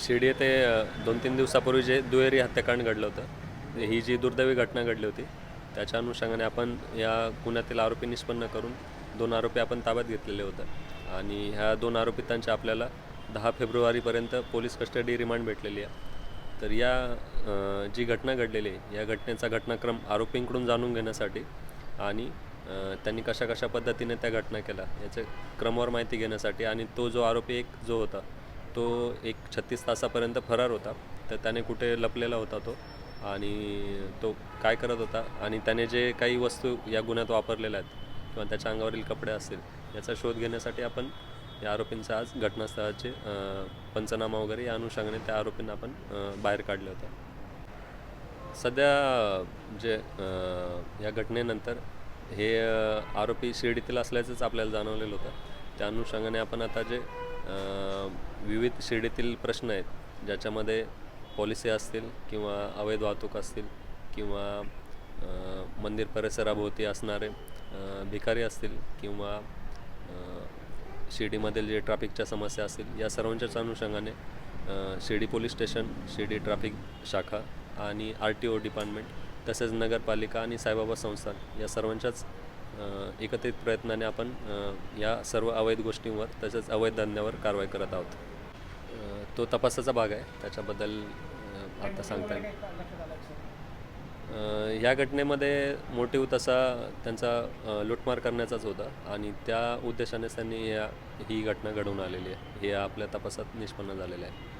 शिर्डी येथे दोन तीन दिवसापूर्वी जे दुहेरी हत्याकांड घडलं होतं ही जी दुर्दैवी घटना घडली होती त्याच्या अनुषंगाने आपण या गुन्ह्यातील आरोपी निष्पन्न करून दोन आरोपी आपण ताब्यात घेतलेले होतं. आणि ह्या दोन आरोपितांच्या आपल्याला दहा फेब्रुवारीपर्यंत पोलीस कस्टडी रिमांड भेटलेली आहे. तर या जी घटना घडलेली आहे या घटनेचा घटनाक्रम आरोपींकडून जाणून घेण्यासाठी आणि त्यांनी कशा कशा पद्धतीने त्या घटना केल्या याच्या क्रमवार माहिती घेण्यासाठी आणि तो जो आरोपी एक जो होता तो एक छत्तीस तासापर्यंत फरार होता. तर त्याने कुठे लपलेला होता तो. आणि तो काय करत होता? आणि त्याने जे काही वस्तू या गुन्ह्यात वापरलेल्या आहेत किंवा त्याच्या अंगावरील कपडे असतील याचा शोध घेण्यासाठी आपण या आरोपींचा आज घटनास्थळाचे पंचनामा वगैरे या अनुषंगाने त्या आरोपींना आपण बाहेर काढले होते. सध्या जे या घटनेनंतर हे आरोपी शिर्डीतील असल्याचंच आपल्याला जाणवलेलं होतं. त्या अनुषंगाने आपण आता जे विविध शिर्डीतील प्रश्न आहेत ज्याच्यामध्ये पॉलिसी असतील किंवा अवैध वाहतूक असतील किंवा मंदिर परिसराभोवती असणारे भिकारी असतील किंवा शिर्डीमधील जे ट्रॅफिकच्या समस्या असतील या सर्वांच्याच अनुषंगाने Shirdi police station Shirdi traffic शाखा आणि आर टी ओ डिपार्टमेंट तसेच नगरपालिका आणि साईबाबा संस्थान या सर्वांच्याच एकत्रित प्रयत्नाने आपण या सर्व अवैध गोष्टींवर तसेच अवैध धंद्यावर कारवाई करत आहोत. तो तपासाचा भाग आहे. त्याच्याबद्दल आता सांगता येईल ह्या घटनेमध्ये मोटिव्ह तसा त्यांचा लुटमार लूटमार करण्याचाच होता आणि त्या उद्देशानेच त्यांनी या ही घटना घडवून आलेली आहे. हे आपल्या तपासात निष्पन्न झालेलं आहे.